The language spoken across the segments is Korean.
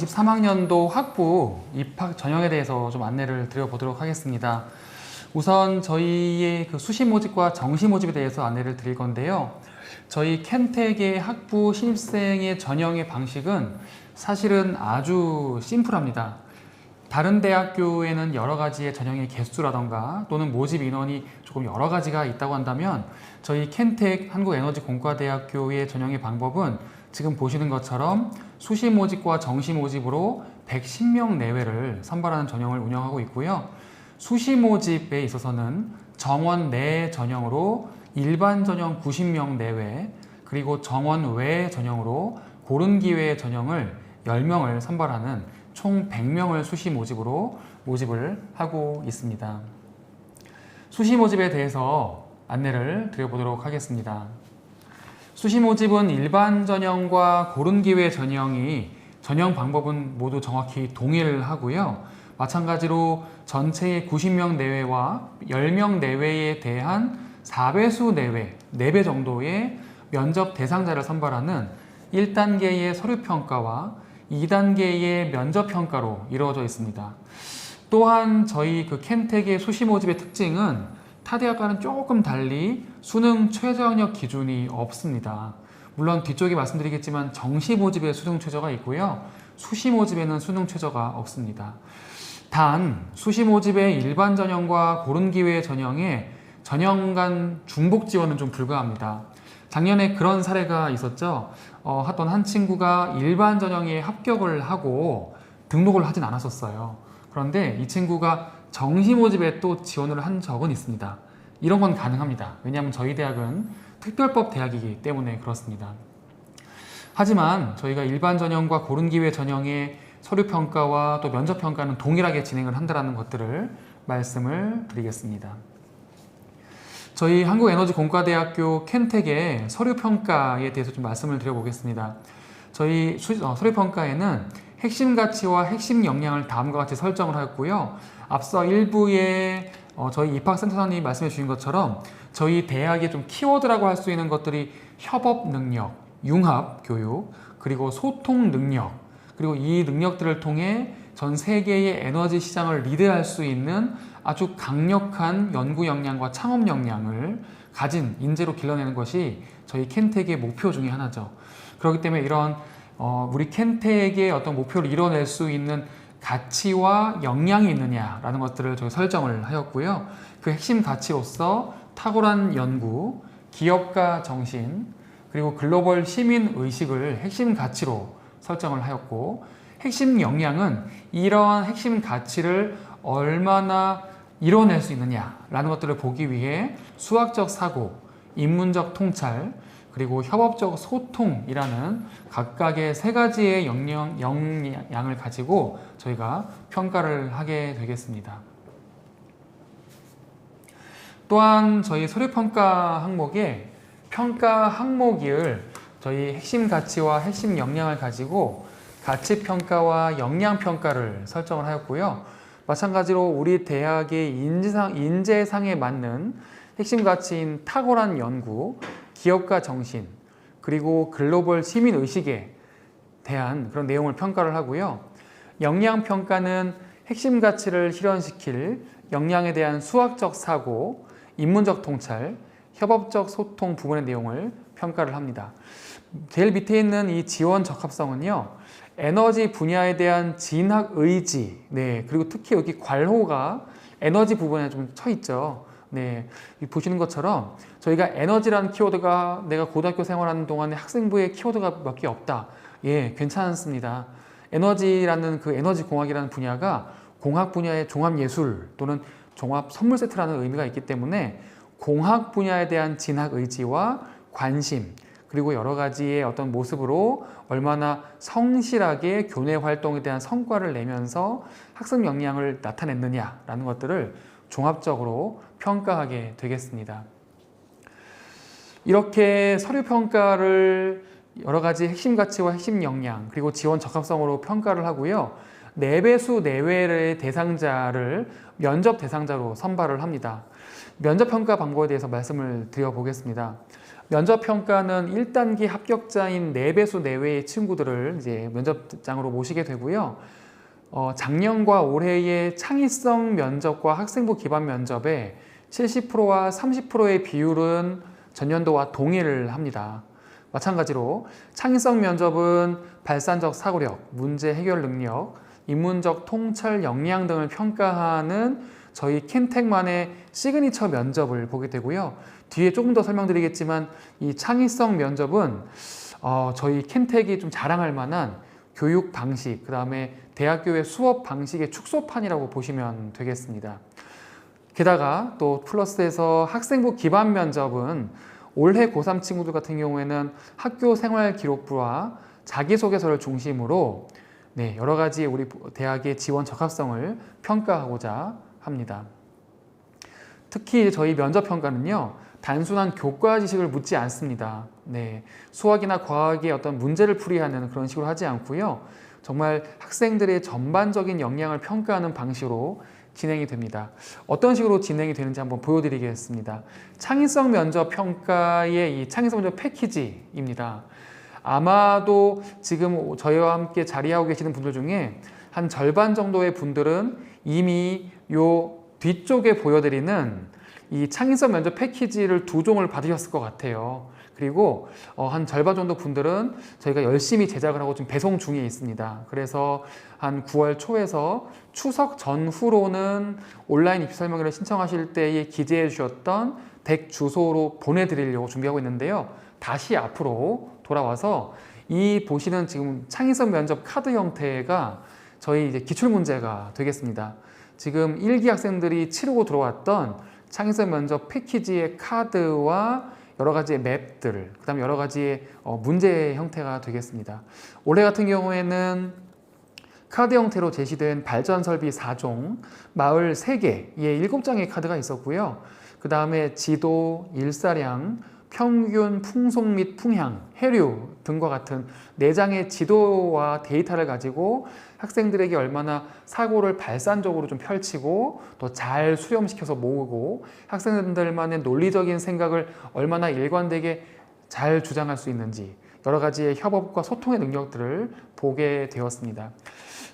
2023학년도 학부 입학 전형에 대해서 좀 안내를 드려보도록 하겠습니다. 우선 저희의 그 수시 모집과 정시 모집에 대해서 안내를 드릴 건데요. 저희 켄텍의 학부 신입생의 전형의 방식은 사실은 아주 심플합니다. 다른 대학교에는 여러 가지의 전형의 개수라던가 또는 모집 인원이 조금 여러 가지가 있다고 한다면 저희 켄텍 한국에너지공과대학교의 전형의 방법은 지금 보시는 것처럼 수시 모집과 정시 모집으로 110명 내외를 선발하는 전형을 운영하고 있고요. 수시 모집에 있어서는 정원 내 전형으로 일반 전형 90명 내외 그리고 정원 외 전형으로 고른 기회 전형을 10명을 선발하는 총 100명을 수시 모집으로 모집을 하고 있습니다. 수시 모집에 대해서 안내를 드려보도록 하겠습니다. 수시 모집은 일반 전형과 고른 기회 전형이 전형 방법은 모두 정확히 동일하고요. 마찬가지로 전체의 90명 내외와 10명 내외에 대한 4배수 내외, 4배 정도의 면접 대상자를 선발하는 1단계의 서류 평가와 2단계의 면접 평가로 이루어져 있습니다. 또한 저희 그 켄텍의 수시 모집의 특징은 타 대학과는 조금 달리 수능 최저학력 기준이 없습니다. 물론 뒤쪽에 말씀드리겠지만 정시 모집에 수능 최저가 있고요. 수시 모집에는 수능 최저가 없습니다. 단 수시 모집의 일반 전형과 고른 기회 전형에 전형 간 중복 지원은 좀 불가합니다. 작년에 그런 사례가 있었죠. 어, 어떤 한 친구가 일반 전형에 합격을 하고 등록을 하진 않았었어요. 그런데 이 친구가 정시 모집에 또 지원을 한 적은 있습니다. 이런 건 가능합니다. 왜냐하면 저희 대학은 특별법 대학이기 때문에 그렇습니다. 하지만 저희가 일반 전형과 고른 기회 전형의 서류 평가와 또 면접 평가는 동일하게 진행을 한다는 것들을 말씀을 드리겠습니다. 저희 한국에너지공과대학교 켄텍의 서류 평가에 대해서 좀 말씀을 드려보겠습니다. 저희 어, 서류 평가에는 핵심 가치와 핵심 역량을 다음과 같이 설정을 하였고요. 앞서 일부에 어, 저희 입학센터장님이 말씀해 주신 것처럼 저희 대학의 좀 키워드라고 할 수 있는 것들이 협업 능력, 융합 교육, 그리고 소통 능력, 그리고 이 능력들을 통해 전 세계의 에너지 시장을 리드할 수 있는 아주 강력한 연구 역량과 창업 역량을 가진 인재로 길러내는 것이 저희 켄텍의 목표 중에 하나죠. 그렇기 때문에 이런 어, 우리 켄텍의 어떤 목표를 이뤄낼 수 있는 가치와 역량이 있느냐라는 것들을 저희 설정을 하였고요. 그 핵심 가치로서 탁월한 연구, 기업가 정신, 그리고 글로벌 시민 의식을 핵심 가치로 설정을 하였고, 핵심 역량은 이러한 핵심 가치를 얼마나 이뤄낼 수 있느냐라는 것들을 보기 위해 수학적 사고, 인문적 통찰, 그리고 협업적 소통이라는 각각의 세 가지의 역량, 역량을 가지고 저희가 평가를 하게 되겠습니다. 또한 저희 서류평가 항목에 평가 항목을 저희 핵심 가치와 핵심 역량을 가지고 가치 평가와 역량 평가를 설정을 하였고요. 마찬가지로 우리 대학의 인재상, 인재상에 맞는 핵심 가치인 탁월한 연구, 기업가 정신, 그리고 글로벌 시민 의식에 대한 그런 내용을 평가를 하고요. 역량 평가는 핵심 가치를 실현시킬 역량에 대한 수학적 사고, 인문적 통찰, 협업적 소통 부분의 내용을 평가를 합니다. 제일 밑에 있는 이 지원 적합성은요. 에너지 분야에 대한 진학 의지, 네, 그리고 특히 여기 괄호가 에너지 부분에 좀쳐 있죠. 네, 보시는 것처럼 저희가 에너지라는 키워드가 내가 고등학교 생활하는 동안에 학생부의 키워드가 몇 개 없다. 예, 괜찮습니다. 에너지라는 그 에너지 공학이라는 분야가 공학 분야의 종합 예술 또는 종합 선물 세트라는 의미가 있기 때문에 공학 분야에 대한 진학 의지와 관심 그리고 여러 가지의 어떤 모습으로 얼마나 성실하게 교내 활동에 대한 성과를 내면서 학습 역량을 나타냈느냐라는 것들을 종합적으로 평가하게 되겠습니다. 이렇게 서류 평가를 여러 가지 핵심 가치와 핵심 역량 그리고 지원 적합성으로 평가를 하고요. 4배수 내외의 대상자를 면접 대상자로 선발을 합니다. 면접 평가 방법에 대해서 말씀을 드려보겠습니다. 면접 평가는 1단계 합격자인 4배수 내외의 친구들을 이제 면접장으로 모시게 되고요. 어, 작년과 올해의 창의성 면접과 학생부 기반 면접의 70%와 30%의 비율은 전년도와 동일을 합니다. 마찬가지로 창의성 면접은 발산적 사고력, 문제 해결 능력, 인문적 통찰 역량 등을 평가하는 저희 켄텍만의 시그니처 면접을 보게 되고요. 뒤에 조금 더 설명드리겠지만 이 창의성 면접은 어, 저희 켄텍이 좀 자랑할 만한 교육 방식, 그 다음에 대학교의 수업 방식의 축소판이라고 보시면 되겠습니다. 게다가 또 플러스에서 학생부 기반 면접은 올해 고3 친구들 같은 경우에는 학교 생활 기록부와 자기소개서를 중심으로 네, 여러 가지 우리 대학의 지원 적합성을 평가하고자 합니다. 특히 저희 면접 평가는요, 단순한 교과 지식을 묻지 않습니다. 네, 수학이나 과학의 어떤 문제를 풀이하는 그런 식으로 하지 않고요. 정말 학생들의 전반적인 역량을 평가하는 방식으로 진행이 됩니다. 어떤 식으로 진행이 되는지 한번 보여드리겠습니다. 창의성 면접 평가의 이 창의성 면접 패키지입니다. 아마도 지금 저희와 함께 자리하고 계시는 분들 중에 한 절반 정도의 분들은 이미 요 뒤쪽에 보여드리는 이 창의성 면접 패키지를 두 종을 받으셨을 것 같아요. 그리고 어, 한 절반 정도 분들은 저희가 열심히 제작을 하고 지금 배송 중에 있습니다. 그래서 한 9월 초에서 추석 전후로는 온라인 입시 설명회를 신청하실 때에 기재해 주셨던 덱 주소로 보내드리려고 준비하고 있는데요. 다시 앞으로 돌아와서 이 보시는 지금 창의성 면접 카드 형태가 저희 이제 기출 문제가 되겠습니다. 지금 일기 학생들이 치르고 들어왔던 창의성 면접 패키지의 카드와 여러 가지의 맵들, 그 다음에 여러 가지의 어, 문제 형태가 되겠습니다. 올해 같은 경우에는 카드 형태로 제시된 발전 설비 4종, 마을 3개, 예, 7장의 카드가 있었고요. 그 다음에 지도, 일사량, 평균, 풍속 및 풍향, 해류 등과 같은 4장의 지도와 데이터를 가지고 학생들에게 얼마나 사고를 발산적으로 좀 펼치고 또 잘 수렴시켜서 모으고 학생들만의 논리적인 생각을 얼마나 일관되게 잘 주장할 수 있는지 여러 가지의 협업과 소통의 능력들을 보게 되었습니다.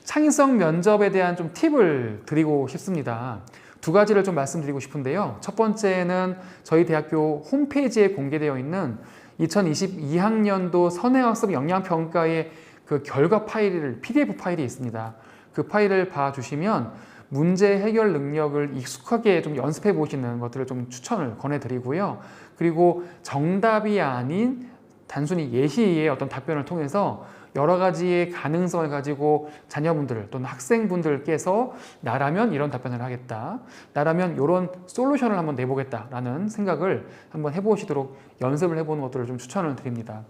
창의성 면접에 대한 좀 팁을 드리고 싶습니다. 두 가지를 좀 말씀드리고 싶은데요. 첫 번째는 저희 대학교 홈페이지에 공개되어 있는 2022학년도 선행학습 역량평가의 그 결과 파일을 PDF 파일이 있습니다. 그 파일을 봐주시면 문제 해결 능력을 익숙하게 좀 연습해 보시는 것들을 좀 추천을 권해드리고요. 그리고 정답이 아닌 단순히 예시의 어떤 답변을 통해서 여러 가지의 가능성을 가지고 자녀분들 또는 학생분들께서 나라면 이런 답변을 하겠다. 나라면 이런 솔루션을 한번 내보겠다라는 생각을 한번 해보시도록 연습을 해보는 것들을 좀 추천을 드립니다.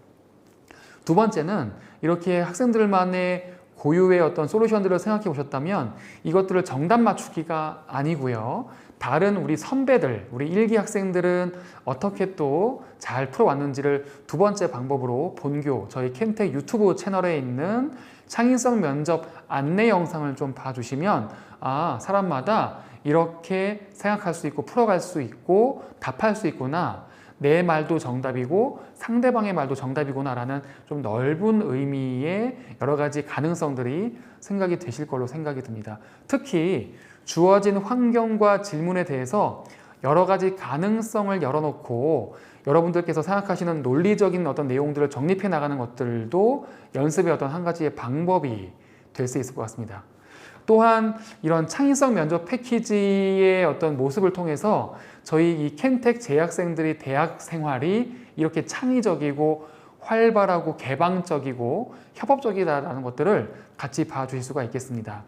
두 번째는 이렇게 학생들만의 고유의 어떤 솔루션들을 생각해 보셨다면 이것들을 정답 맞추기가 아니고요. 다른 우리 선배들, 우리 일기 학생들은 어떻게 또 잘 풀어왔는지를 두 번째 방법으로 본교, 저희 켄텍 유튜브 채널에 있는 창의성 면접 안내 영상을 좀 봐주시면 아, 사람마다 이렇게 생각할 수 있고 풀어갈 수 있고 답할 수 있구나. 내 말도 정답이고 상대방의 말도 정답이구나라는 좀 넓은 의미의 여러 가지 가능성들이 생각이 되실 걸로 생각이 듭니다. 특히 주어진 환경과 질문에 대해서 여러 가지 가능성을 열어놓고 여러분들께서 생각하시는 논리적인 어떤 내용들을 정립해 나가는 것들도 연습의 어떤 한 가지의 방법이 될 수 있을 것 같습니다. 또한 이런 창의성 면접 패키지의 어떤 모습을 통해서 저희 이 켄텍 재학생들이 대학 생활이 이렇게 창의적이고 활발하고 개방적이고 협업적이다라는 것들을 같이 봐주실 수가 있겠습니다.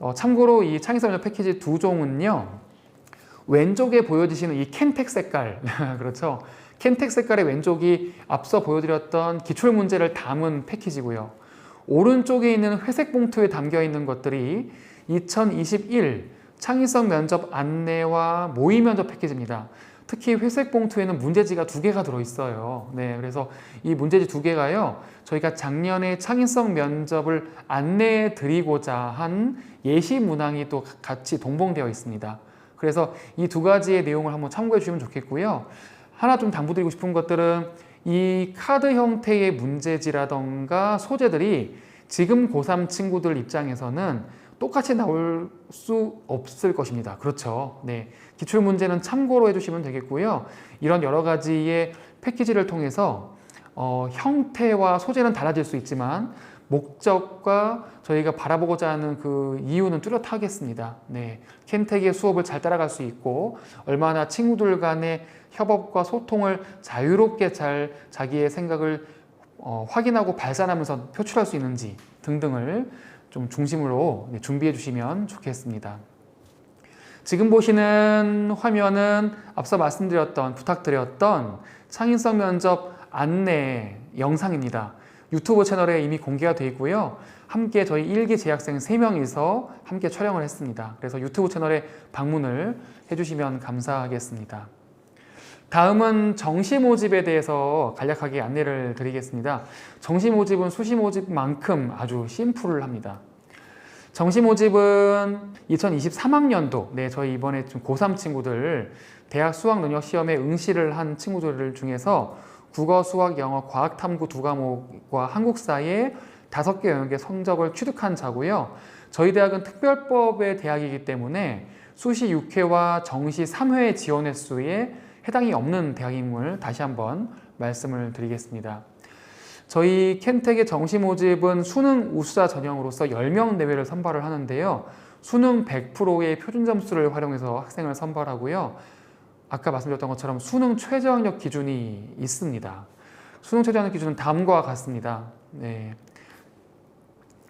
어, 참고로 이 창의성 면접 패키지 두 종은요. 왼쪽에 보여지시는 이 켄텍 색깔 그렇죠. 켄텍 색깔의 왼쪽이 앞서 보여드렸던 기출 문제를 담은 패키지고요. 오른쪽에 있는 회색 봉투에 담겨 있는 것들이 2021 창의성 면접 안내와 모의 면접 패키지입니다. 특히 회색 봉투에는 문제지가 두 개가 들어 있어요. 네, 그래서 이 문제지 두 개가요. 저희가 작년에 창의성 면접을 안내해 드리고자 한 예시 문항이 또 같이 동봉되어 있습니다. 그래서 이 두 가지의 내용을 한번 참고해 주시면 좋겠고요. 하나 좀 당부드리고 싶은 것들은 이 카드 형태의 문제지라던가 소재들이 지금 고3 친구들 입장에서는 똑같이 나올 수 없을 것입니다. 그렇죠. 네. 기출 문제는 참고로 해주시면 되겠고요. 이런 여러 가지의 패키지를 통해서 어, 형태와 소재는 달라질 수 있지만 목적과 저희가 바라보고자 하는 그 이유는 뚜렷하겠습니다. 네. 켄텍의 수업을 잘 따라갈 수 있고 얼마나 친구들 간의 협업과 소통을 자유롭게 잘 자기의 생각을 어, 확인하고 발산하면서 표출할 수 있는지 등등을 좀 중심으로 네, 준비해 주시면 좋겠습니다. 지금 보시는 화면은 앞서 말씀드렸던 부탁드렸던 창의성 면접 안내 영상입니다. 유튜브 채널에 이미 공개가 되어 있고요. 함께 저희 일기 재학생 3명이서 함께 촬영을 했습니다. 그래서 유튜브 채널에 방문을 해주시면 감사하겠습니다. 다음은 정시 모집에 대해서 간략하게 안내를 드리겠습니다. 정시 모집은 수시 모집만큼 아주 심플합니다. 정시 모집은 2023학년도, 네, 저희 이번에 좀 고3 친구들 대학 수학 능력 시험에 응시를 한 친구들 중에서 국어, 수학, 영어, 과학, 탐구 두 과목과 한국사의 다섯 개 영역의 성적을 취득한 자고요. 저희 대학은 특별법의 대학이기 때문에 수시 6회와 정시 3회 지원 횟수에 해당이 없는 대학임을 다시 한번 말씀을 드리겠습니다. 저희 켄텍의 정시 모집은 수능 우수자 전형으로서 10명 내외를 선발을 하는데요. 수능 100%의 표준 점수를 활용해서 학생을 선발하고요. 아까 말씀드렸던 것처럼 수능 최저학력 기준이 있습니다. 수능 최저학력 기준은 다음과 같습니다. 네.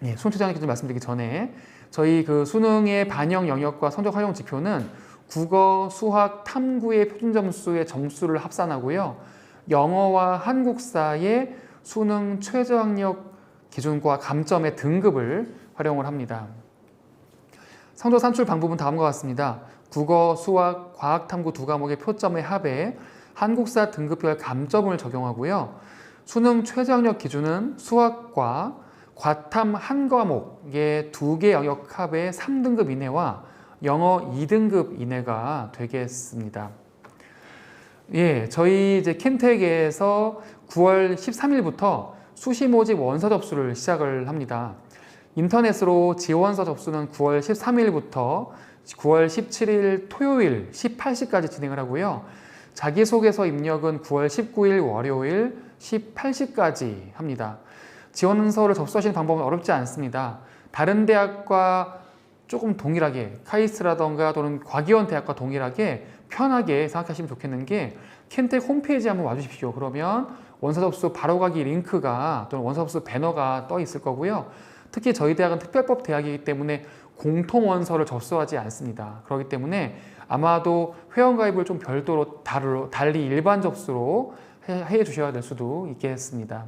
예, 수능 최저학력 기준 말씀드리기 전에 저희 그 수능의 반영 영역과 성적 활용 지표는 국어, 수학, 탐구의 표준 점수의 점수를 합산하고요. 영어와 한국사의 수능 최저학력 기준과 감점의 등급을 활용을 합니다. 성적 산출 방법은 다음과 같습니다. 국어, 수학, 과학, 탐구 두 과목의 표점의 합에 한국사 등급별 감점을 적용하고요. 수능 최저학력 기준은 수학과 과탐 한 과목의 두 개 영역 합의 3등급 이내와 영어 2등급 이내가 되겠습니다. 예, 저희 이제 켄텍에서 9월 13일부터 수시 모집 원서 접수를 시작을 합니다. 인터넷으로 지원서 접수는 9월 13일부터 9월 17일 토요일 18시까지 진행을 하고요. 자기소개서 입력은 9월 19일 월요일 18시까지 합니다. 지원서를 접수하시는 방법은 어렵지 않습니다. 다른 대학과 조금 동일하게 카이스트라던가 또는 과기원 대학과 동일하게 편하게 생각하시면 좋겠는 게 켄텍 홈페이지 한번 와주십시오. 그러면 원서 접수 바로 가기 링크가 또는 원서 접수 배너가 떠 있을 거고요. 특히 저희 대학은 특별법 대학이기 때문에 공통 원서를 접수하지 않습니다. 그렇기 때문에 아마도 회원가입을 좀 별도로 달리 일반 접수로 해 주셔야 될 수도 있겠습니다.